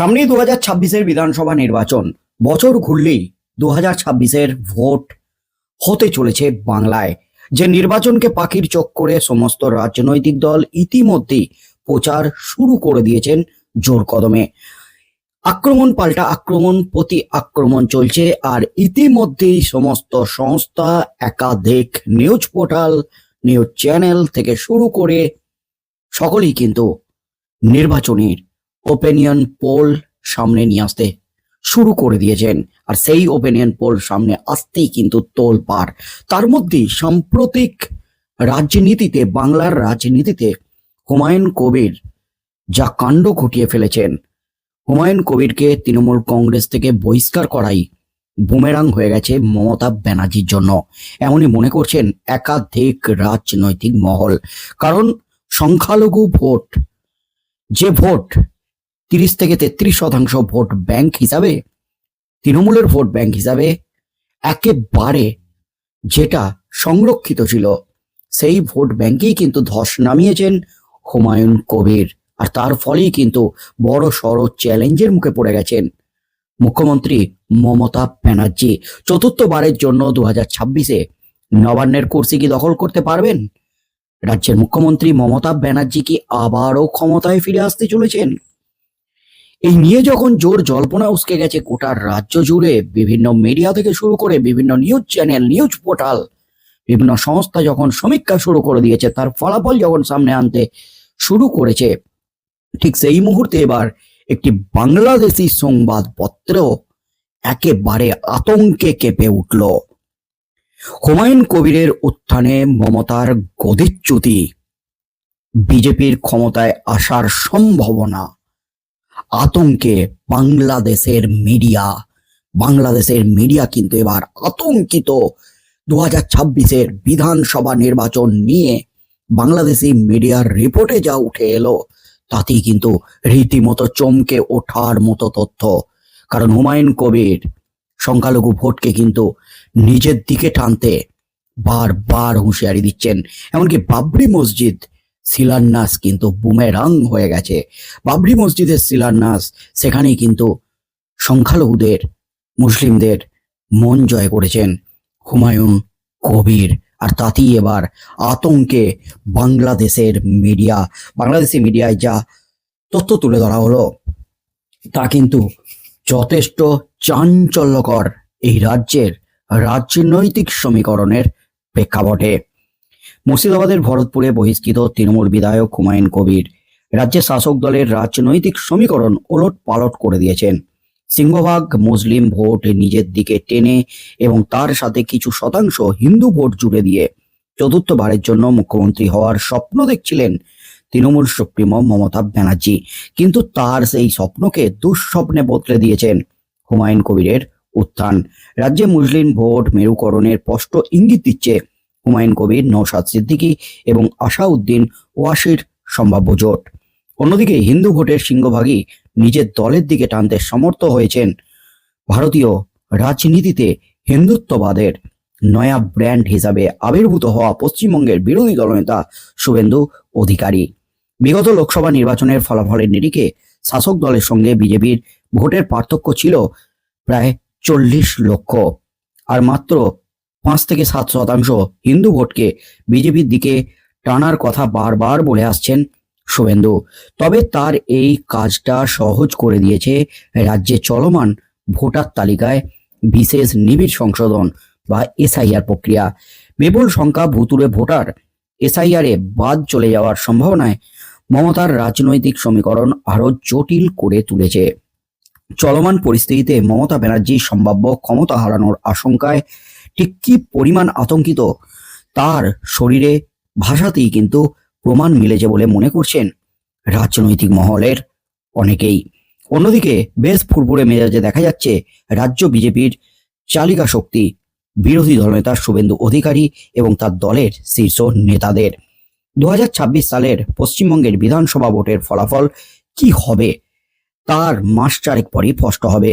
সামনেই দু হাজার ছাব্বিশের বিধানসভা নির্বাচন। বছর ঘুরলেই দু হাজার ছাব্বিশের ভোট হতে চলেছে বাংলায়। যে নির্বাচনকে পাখির চোখ করে সমস্ত রাজনৈতিক দল ইতিমধ্যেই প্রচার শুরু করে দিয়েছেন জোর কদমে। আক্রমণ পাল্টা আক্রমণ, প্রতি আক্রমণ চলছে, আর ইতিমধ্যেই সমস্ত সংস্থা, একাধিক নিউজ পোর্টাল, নিউজ চ্যানেল থেকে শুরু করে সকলেই কিন্তু নির্বাচনের ওপিনিয়ন পোল সামনে নিয়ে আসতে শুরু করে দিয়েছেন। আর সেই ওপিনিয়ন পোল সামনে আসতেই কিন্তু তোল পার তার মধ্যেই সাম্প্রতিক রাজনীতিতে, বাংলার রাজনীতিতে হুমায়ুন কবির যা কাণ্ড ঘটিয়ে ফেলেছেন, হুমায়ুন কবিরকে তৃণমূল কংগ্রেস থেকে বহিষ্কার করাই বুমেরাং হয়ে গেছে মমতা ব্যানার্জির জন্য। এমনই মনে করছেন একাধিক রাজনৈতিক মহল। কারণ সংখ্যালঘু ভোট, যে ভোট তিরিশ থেকে তেত্রিশ শতাংশ ভোট ব্যাংক হিসাবে, তৃণমূলের ভোট ব্যাংক হিসাবে একেবারে যেটা সংরক্ষিত ছিল, সেই ভোট ব্যাংকেই কিন্তু ধস নামিয়েছেন হুমায়ুন কবির। আর তার ফলেই কিন্তু বড় সড় চ্যালেঞ্জের মুখে পড়ে গেছেন মুখ্যমন্ত্রী মমতা ব্যানার্জি। চতুর্থবারের জন্য দু হাজার ছাব্বিশে নবান্নের কুর্সি কি দখল করতে পারবেন? রাজ্যের মুখ্যমন্ত্রী মমতা ব্যানার্জি কি আবারও ক্ষমতায় ফিরে আসতে চলেছেন? এই নিয়ে যখন জোর জল্পনা উসকে গেছে গোটা রাজ্য জুড়ে, বিভিন্ন মিডিয়া থেকে শুরু করে বিভিন্ন নিউজ চ্যানেল নিউজ পোর্টাল বিভিন্ন সংস্থা যখন সমীক্ষা শুরু করে দিয়েছে, তার ফলাফল যখন সামনে আনতে শুরু করেছে, ঠিক সেই মুহূর্তে এবার একটি বাংলাদেশি সংবাদপত্র একেবারে আতঙ্কে কেঁপে উঠল। হুমায়ুন কবিরের উত্থানে মমতার গদিচ্যুতি, বিজেপির ক্ষমতায় আসার সম্ভাবনা। আতঙ্কে বাংলাদেশের মিডিয়া বাংলাদেশের মিডিয়া কিন্তু এবার আতঙ্কিত। দু হাজার ছাব্বিশের বিধানসভা নির্বাচন নিয়ে বাংলাদেশি মিডিয়ার রিপোর্টে যা উঠে এলো, তাতেই কিন্তু রীতিমতো চমকে ওঠার মতো তথ্য। কারণ হুমায়ুন কবির সংখ্যালঘু ভোটকে কিন্তু নিজের দিকে টানতে বারবার হুঁশিয়ারি দিচ্ছেন। এমনকি বাবরি মসজিদ শিলান্যাস কিন্তু বুমেরাং হয়ে গেছে। বাবরি মসজিদের শিলান্যাস, সেখানেই কিন্তু সংখ্যালঘুদের, মুসলিমদের মন জয় করেছেন হুমায়ুন কবির। আর তাতেই এবার আতঙ্কে বাংলাদেশের মিডিয়া, বাংলাদেশি মিডিয়ায় যা তথ্য তুলে ধরা হলো, তা কিন্তু যথেষ্ট চাঞ্চল্যকর এই রাজ্যের রাজনৈতিক সমীকরণের প্রেক্ষাপটে। মুর্শিদাবাদের ভরতপুরে বহিষ্কৃত তৃণমূল বিধায়ক হুমায়ুন কবির রাজ্যের শাসক দলের রাজনৈতিক সমীকরণ ওলট পালট করে দিয়েছেন। সিংহভাগ মুসলিম ভোট নিজের দিকে টেনে এবং তার সাথে কিছু শতাংশ হিন্দু ভোট জুড়ে দিয়ে চতুর্থবারের জন্য মুখ্যমন্ত্রী হওয়ার স্বপ্ন দেখছিলেন তৃণমূল সুপ্রিমো মমতা ব্যানার্জি। কিন্তু তার সেই স্বপ্নকে দুঃস্বপ্নে বদলে দিয়েছেন হুমায়ুন কবিরের উত্থান। রাজ্যে মুসলিম ভোট মেরুকরণের স্পষ্ট ইঙ্গিত দিচ্ছে হুমায়ুন কবির নৌসাদ সিদ্দিকী এবং আশাউদ্দিন ওয়াসির সম্ভাব্য জোট। অন্যদিকে হিন্দু ভোটের সিংহভাগই নিজের দলের দিকে টানতে সমর্থ হয়েছেন ভারতীয় রাজনীতিতে হিন্দুত্ববাদের নয়া ব্র্যান্ড হিসাবে আবির্ভূত হওয়া পশ্চিমবঙ্গের বিরোধী দলনেতা শুভেন্দু অধিকারী। বিগত লোকসভা নির্বাচনের ফলাফলের নিরিখে শাসক দলের সঙ্গে বিজেপির ভোটের পার্থক্য ছিল প্রায় চল্লিশ লক্ষ। আর মাত্র পাঁচ থেকে সাত শতাংশ হিন্দু ভোটকে বিজেপির দিকে টানার কথা বারবার বলে আসছেন শুভেন্দু। তবে তার এই কাজটা সহজ করে দিয়েছে রাজ্যে চলমান ভোটার তালিকায় বিশেষ নিবিড় সংশোধন বা এসআইআর প্রক্রিয়া। বিপুল সংখ্যা ভুতুরে ভোটার এসআইআর বাদ চলে যাওয়ার সম্ভাবনায় মমতার রাজনৈতিক সমীকরণ আরও জটিল করে তুলেছে। চলমান পরিস্থিতিতে মমতা ব্যানার্জি সম্ভাব্য ক্ষমতা হারানোর আশঙ্কায় ঠিক কি পরিমাণ আতঙ্কিত? তার শরীরে ভাষাতেই কিন্তু প্রমাণ মিলেছে বলে মনে করছেন রাজনৈতিক মহলের অনেকেই। অন্যদিকে বেশ ফুরফুরে মেজাজে দেখা যাচ্ছে রাজ্য বিজেপির চালিকা শক্তি, বিরোধী দলনেতা শুভেন্দু অধিকারী এবং তার দলের শীর্ষ নেতাদের। দু হাজার ছাব্বিশ সালের পশ্চিমবঙ্গের বিধানসভা ভোটের ফলাফল কি হবে? তার মাস চারেক পরই স্পষ্ট হবে।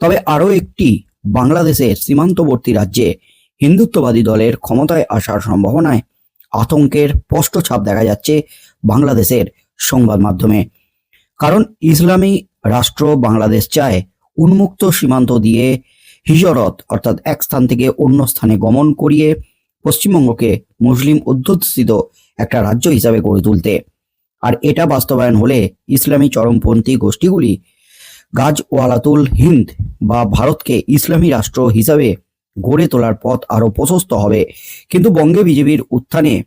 তবে আরও একটি বাংলাদেশের সীমান্তবর্তী রাজ্যে হিন্দুত্ববাদী দলের ক্ষমতায় আসার সম্ভাবনায় আতঙ্কের স্পষ্ট ছাপ দেখা যাচ্ছে বাংলাদেশের সংবাদ মাধ্যমে। কারণ ইসলামী রাষ্ট্র বাংলাদেশ চায় উন্মুক্ত সীমান্ত দিয়ে হিজরত, অর্থাৎ এক স্থান থেকে অন্য স্থানে গমন করিয়ে পশ্চিমবঙ্গকে মুসলিম অধ্যুষিত একটা রাজ্য হিসাবে গড়ে তুলতে। আর এটা বাস্তবায়ন হলে ইসলামী চরমপন্থী গোষ্ঠীগুলি গাজওয়ালাতুল হিন্দ বা ভারতকে ইসলামী রাষ্ট্র হিসাবে গড়ে তোলার পথ আরও প্রশস্ত হবে। কিন্তু বঙ্গে বিজেপির উত্থানে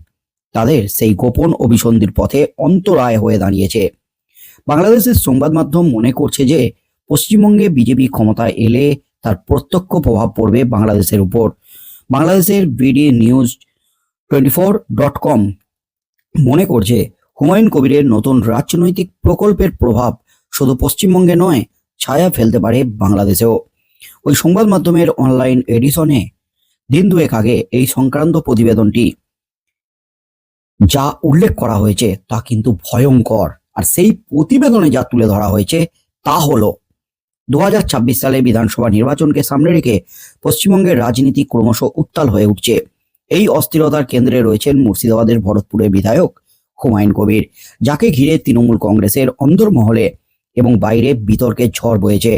তাদের সেই গোপন অভিসন্ধির পথে অন্তরায় হয়ে দাঁড়িয়েছে। বাংলাদেশের সংবাদ মাধ্যম মনে করছে যে, পশ্চিমবঙ্গে বিজেপি ক্ষমতায় এলে তার প্রত্যক্ষ প্রভাব পড়বে বাংলাদেশের উপর। বাংলাদেশের BD news twenty four dot com মনে করছে, হুমায়ুন কবিরের নতুন রাজনৈতিক প্রকল্পের প্রভাব শুধু পশ্চিমবঙ্গে নয় ছায়া ফেলতে পারে বাংলাদেশেও। ওই সংবাদ মাধ্যমের অনলাইন এডিশনে দিন দুয়েক আগে এই সংক্রান্ত প্রতিবেদনটি যা উল্লেখ করা হয়েছে তা কিন্তু ভয়ঙ্কর। আর সেই প্রতিবেদনে যা তুলে ধরা হয়েছে তা হলো দু সালে বিধানসভা নির্বাচনকে সামনে রেখে পশ্চিমবঙ্গের রাজনীতি ক্রমশ উত্তাল হয়ে উঠছে। এই অস্থিরতার কেন্দ্রে রয়েছেন মুর্শিদাবাদের ভরতপুরের বিধায়ক হুমায়ুন কবির, যাকে ঘিরে তৃণমূল কংগ্রেসের অন্দরমহলে এবং বাইরে বিতর্কের ঝড় বয়েছে।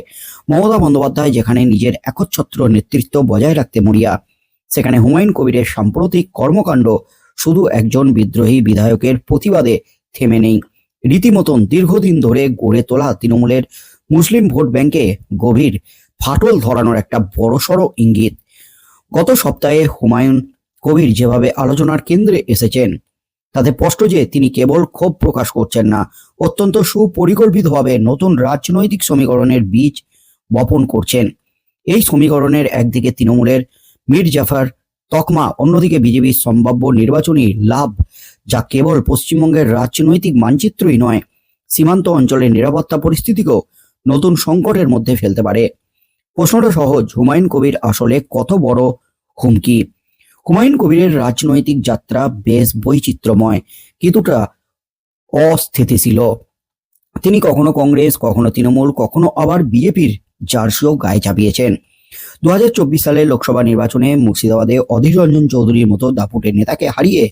মমতা বন্দ্যোপাধ্যায় যেখানে নিজের একচ্ছত্র নেতৃত্ব বজায় রাখতে মরিয়া, সেখানে হুমায়ুন কবিরের সাম্প্রতিক কর্মকাণ্ড শুধু একজন বিদ্রোহী বিধায়কের প্রতিবাদে থেমে নেই। রীতিমতন দীর্ঘদিন ধরে গড়ে তোলা তৃণমূলের মুসলিম ভোট ব্যাংকে গভীর ফাটল ধরানোর একটা বড়সড় ইঙ্গিত। গত সপ্তাহে হুমায়ুন কবির যেভাবে আলোচনার কেন্দ্রে এসেছেন তাতে স্পষ্ট যে তিনি কেবল ক্ষোভ প্রকাশ করছেন না, অত্যন্ত সুপরিকল্পিতভাবে নতুন রাজনৈতিক সমীকরণের বীজ বপন করছেন। এই সমীকরণের একদিকে তৃণমূলের মীর জাফর তকমা, অন্যদিকে বিজেপির সম্ভাব্য নির্বাচনী লাভ, যা কেবল পশ্চিমবঙ্গের রাজনৈতিক মানচিত্রই নয়, সীমান্ত অঞ্চলের নিরাপত্তা পরিস্থিতিকেও নতুন সংকটের মধ্যে ফেলতে পারে। প্রশ্নটা সহজ, হুমায়ুন কবির আসলে কত বড় হুমকি? হুমায়ুন কবিরের রাজনৈতিক যাত্রা বেশ বৈচিত্র্যময়, কিছুটা অস্থিতিশীল। তিনি কখনো কংগ্রেস, কখনো তৃণমূল, কখনো আবার বিজেপির জার্সিও গায়ে চাপিয়েছেন। দু সালে লোকসভা নির্বাচনে মুর্শিদাবাদে অধীর রঞ্জন চৌধুরীর মতো দাপুটের নেতাকে হারিয়ে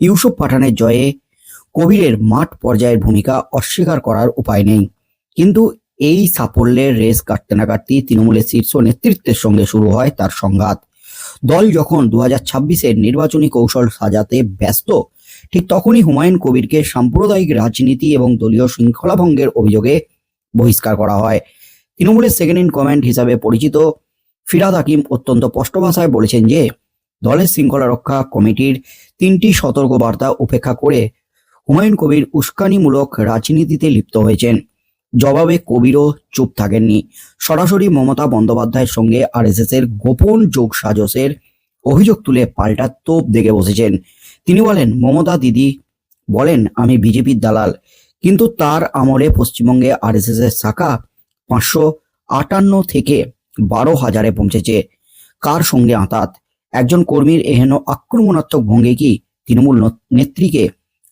ইউসুফ পাঠানের জয়ে কবিরের মাঠ পর্যায়ের ভূমিকা অস্বীকার করার উপায় নেই। কিন্তু এই সাফল্যের রেস কাটতে না কাটতেই তৃণমূলের শীর্ষ নেতৃত্বের সঙ্গে শুরু হয় তার সংঘাত। দল যখন দু হাজার ছাব্বিশের নির্বাচনী কৌশল সাজাতে ব্যস্ত, ঠিক তখনই হুমায়ুন কবিরকে সাম্প্রদায়িক রাজনীতি এবং দলীয় শৃঙ্খলা ভঙ্গের অভিযোগে বহিষ্কার করা হয়। তৃণমূলের সেকেন্ড ইন কমান্ড হিসাবে পরিচিত ফিরাদ হাকিম অত্যন্ত স্পষ্ট ভাষায় বলেছেন যে, দলের শৃঙ্খলা রক্ষা কমিটির তিনটি সতর্কবার্তা উপেক্ষা করে হুমায়ুন কবির উস্কানিমূলক রাজনীতিতে লিপ্ত হয়েছেন। জবাবে কবিরও চুপ থাকেননি। সরাসরি মমতা বন্দ্যোপাধ্যায়ের সঙ্গে আরএসএস এর গোপন যোগ সাজসের অভিযোগ তুলে পাল্টা তোপ দেখে বসেছেন। তিনি বলেন, মমতা দিদি বলেন, আমি বিজেপির দালাল। কিন্তু তার আমলে পশ্চিমবঙ্গে আরএসএস এর শাখা পাঁচশো আটান্ন থেকে বারো হাজারে পৌঁছেছে। কার সঙ্গে আঁতাত? একজন কর্মীর এহেন আক্রমণাত্মক ভঙ্গি কি তৃণমূল নেত্রীকে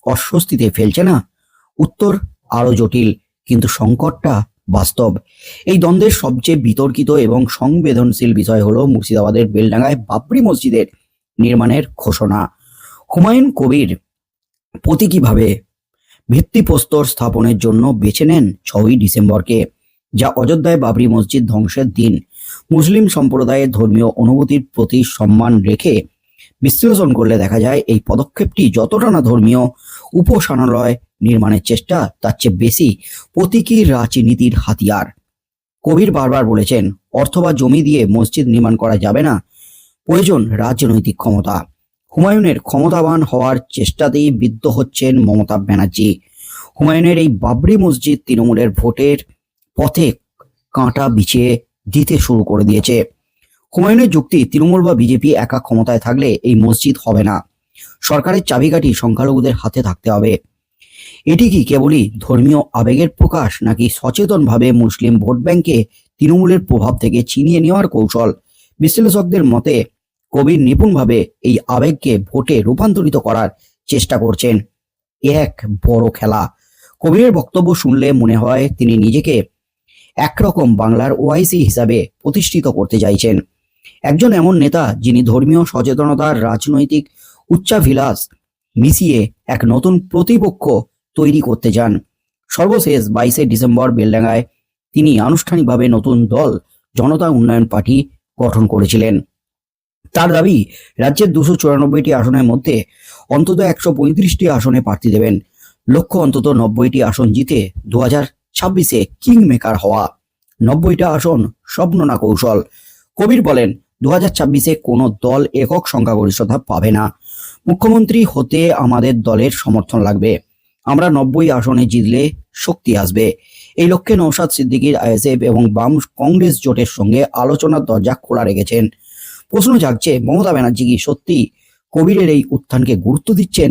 অস্বস্তিতে ফেলছে না? উত্তর আরও জটিল। কিন্তু সংকটটা বাস্তব। এই দ্বন্দ্বের সবচেয়ে বিতর্কিত এবং সংবেদনশীল বিষয় হলো মুর্শিদাবাদের বেলডাঙ্গায় বাবরি মসজিদের নির্মাণের ঘোষণা। হুমায়ুন কবির প্রতীকীভাবে ভিত্তিপ্রস্তর স্থাপনের জন্য বেছে নেন ছয়ই ডিসেম্বরকে? যা অযোধ্যায় বাবরি মসজিদ ধ্বংসের দিন। মুসলিম সম্প্রদায়ের ধর্মীয় অনুভূতির প্রতি সম্মান রেখে বিশ্লেষণ করলে দেখা যায় এই পদক্ষেপটি যতটা না ধর্মীয় উপাসনালয় নির্মাণের চেষ্টা, তার চেয়ে বেশি প্রতীকী রাজনীতির হাতিয়ার। কবির বারবার বলেছেন, অর্থ বা জমি দিয়ে মসজিদ নির্মাণ করা যাবে না, প্রয়োজন রাজনৈতিক ক্ষমতা। হুমায়ুনের ক্ষমতাবান হওয়ার চেষ্টাতেই বিদ্ধ হচ্ছেন মমতা ব্যানার্জি। হুমায়ুনের এই বাবরি মসজিদ তৃণমূলের ভোটের পথে কাঁটা বিছিয়ে দিতে শুরু করে দিয়েছে। হুমায়ুনের যুক্তি তৃণমূল বা বিজেপি একা ক্ষমতায় থাকলে এই মসজিদ হবে না। সরকারের চাবিকাঠি সংখ্যালঘুদের হাতে থাকতে হবে। এটি কি কেবলই ধর্মীয় আবেগের প্রকাশ, নাকি সচেতনভাবে মুসলিম ভোট ব্যাংকে তৃণমূলের প্রভাব থেকে ছিনিয়ে নেওয়ার কৌশল? বিশ্লেষকদের মতে, কবির নিপুণভাবে এই আবেগকে ভোটে রূপান্তরিত করার চেষ্টা করছেন। এক বড় খেলা। কবিরের বক্তব্য শুনলে মনে হয় তিনি নিজেকে একরকম বাংলার ওআইসি হিসাবে প্রতিষ্ঠিত করতে চাইছেন। একজন এমন নেতা যিনি ধর্মীয় সচেতনতার রাজনৈতিক উচ্চাভিলাষ মিশিয়ে এক নতুন প্রতিপক্ষ তৈরি করতে চান। সর্বশেষ বাইশে ডিসেম্বর বেলডাঙ্গায় তিনি আনুষ্ঠানিকভাবে নতুন দল, জনতা উন্নয়ন পার্টি গঠন করেছিলেন। তার দাবি, রাজ্যের দুশো চুরানব্বইটি আসনের মধ্যে অন্তত একশো পঁয়ত্রিশটি আসনে প্রার্থী দেবেন। লক্ষ্য, অন্তত নব্বইটি আসন জিতে দু হাজার ছাব্বিশে কিং মেকার হওয়া। নব্বইটা আসন স্বপ্ন না কৌশল। কবির বলেন দু হাজার ছাব্বিশে কোনো দল একক সংখ্যাগরিষ্ঠতা পাবে না। মুখ্যমন্ত্রী হতে আমাদের দলের সমর্থন লাগবে। আমরা নব্বই আসনে জিতলে শক্তি আসবে। এই লক্ষ্যে নৌসাদ সিদ্দিকির, আইএসএফ এবং বাম কংগ্রেস জোটের সঙ্গে আলোচনার দরজা খোলা রেখেছেন। প্রশ্ন জাগছে, মমতা ব্যানার্জি কি সত্যি কবিরের এই উত্থানকে গুরুত্ব দিচ্ছেন?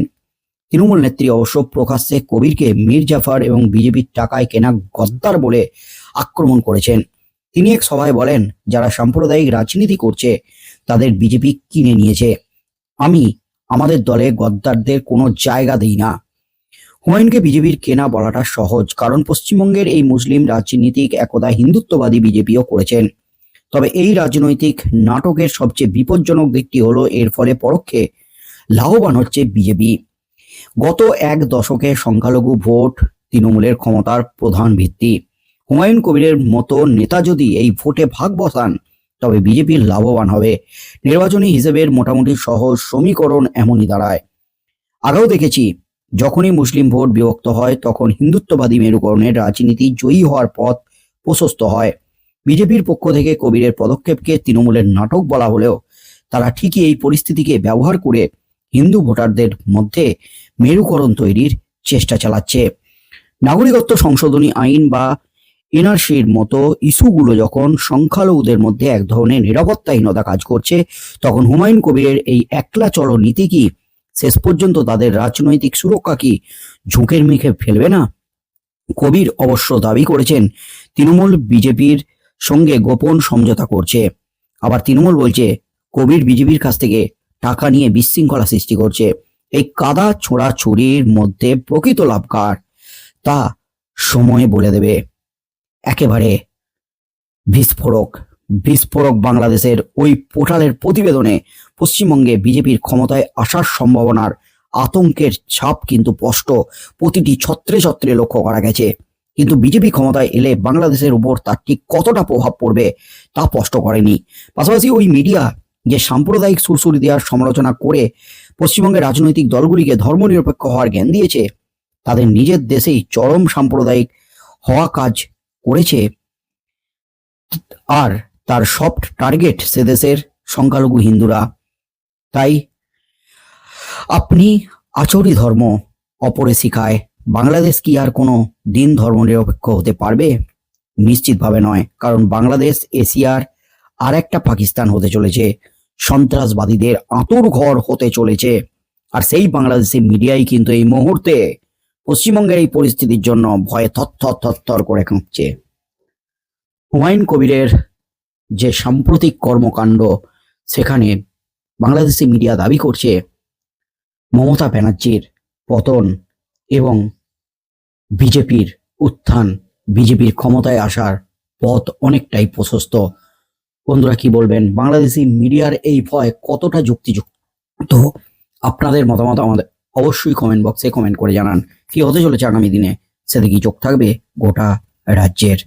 তৃণমূল নেত্রী অবশ্য প্রকাশ্যে কবিরকে মীর জাফর এবং বিজেপির টাকায় কেনা গদ্দার বলে আক্রমণ করেছেন। তিনি এক সভায় বলেন, যারা সাম্প্রদায়িক রাজনীতি করছে, তাদের বিজেপি কিনে নিয়েছে। আমি আমাদের দলে গদ্দারদের কোনো জায়গা দিই না। হুমায়ুনকে বিজেপির কেনা বলাটা সহজ, কারণ পশ্চিমবঙ্গের এই মুসলিম রাজনীতিক একদা হিন্দুত্ববাদী বিজেপিও করেছেন। তবে এই রাজনৈতিক নাটকের সবচেয়ে বিপজ্জনক দিকটি হলো, এর ফলে পরোক্ষে লাভবান হচ্ছে বিজেপি। গত এক দশকে সংখ্যালঘু ভোট তৃণমূলের ক্ষমতার প্রধান ভিত্তি। হুমায়ুন কবিরের মতো নেতা যদি এই ভোটে ভাগ বসান, তবে বিজেপির লাভবান হবে। নির্বাচনী হিসেবের মোটামুটি সহজ সমীকরণ এমনই দাঁড়ায়। আগেও দেখেছি, যখনই মুসলিম ভোট বিভক্ত হয়, তখন হিন্দুত্ববাদী মেরুকরণের রাজনীতি জয়ী হওয়ার পথ প্রশস্ত হয়। বিজেপির পক্ষ থেকে কবিরের পদক্ষেপকে তৃণমূলের নাটক বলা হলেও, তারা ঠিকই এই পরিস্থিতিকে ব্যবহার করে হিন্দু ভোটারদের মধ্যে মেরুকরণ তৈরির চেষ্টা চালাচ্ছে। নাগরিকত্ব সংশোধনী আইন বা এনআরসির মতো ইস্যুগুলো যখন সংখ্যালঘুদের মধ্যে এক ধরনের নিরাপত্তাহীনতা কাজ করছে, তখন হুমায়ুন কবিরের এই একলা চলো নীতি কি? শেষ পর্যন্ত তাদের রাজনৈতিক সুরক্ষা কি ঝুঁকের মুখে ফেলবে না? কবির অবশ্য দাবি করেছেন, তৃণমূল বিজেপির সঙ্গে গোপন সমঝোতা করছে। আবার তৃণমূল বলছে, কবির বিজেপির কাছ থেকে টাকা নিয়ে বিশৃঙ্খলা সৃষ্টি করছে। এই কাদা ছোড়াছুড়ির মধ্যে প্রকৃত লাভ কার? তা সময় বলে দেবে। একেবারে বিস্ফোরক। বিস্ফোরক বাংলাদেশের ওই পোর্টালের প্রতিবেদনে পশ্চিমবঙ্গে বিজেপির ক্ষমতায় আসার সম্ভাবনার আতঙ্কের ছাপ কিন্তু স্পষ্ট। প্রতিটি ছত্রে ছত্রে লক্ষ্য করা গেছে। কিন্তু বিজেপি ক্ষমতায় এলে বাংলাদেশের উপর তার ঠিক কতটা প্রভাব পড়বে তা স্পষ্ট করেনি। পাশাপাশি ওই মিডিয়া যে সাম্প্রদায়িক সুরসুরি দেওয়ার সমালোচনা করে পশ্চিমবঙ্গের রাজনৈতিক দলগুলিকে ধর্মনিরপেক্ষ হওয়ার জ্ঞান দিয়েছে, তাদের নিজের দেশেই চরম সাম্প্রদায়িক হওয়া কাজ করেছে, আর তার সফট টার্গেট সে দেশের সংখ্যালঘু হিন্দুরা। তাই আপনি আচরি ধর্ম অপরে শিখায়। বাংলাদেশ কি আর কোনো দিন ধর্ম নিরপেক্ষ হতে পারবে? নিশ্চিতভাবে নয়, কারণ বাংলাদেশ, এশিয়ার আর একটা পাকিস্তান হতে চলেছে। সন্ত্রাসবাদীদের আঁতুর ঘর হতে চলেছে। আর সেই বাংলাদেশের মিডিয়াই কিন্তু এই মুহূর্তে পশ্চিমবঙ্গের এই পরিস্থিতির জন্য ভয়ে থরথর থরথর করে কাঁপছে। হুমায়ুন কবিরের যে সাম্প্রতিক কর্মকাণ্ড, সেখানে বাংলাদেশি মিডিয়া দাবি করছে, মমতা ব্যানার্জির পতন এবং বিজেপির উত্থান, বিজেপির ক্ষমতায় আসার পথ অনেকটাই প্রশস্ত। বন্ধুরা, কি বলবেন? বাংলাদেশি মিডিয়ার এই ভয় কতটা যুক্তিযুক্ত? আপনাদের মতামত আমাদের অবশ্যই কমেন্ট বক্সে কমেন্ট করে জানান। কি হতে চলেছে আগামী দিনে? সেদিকে চোখ থাকবে গোটা রাজ্যের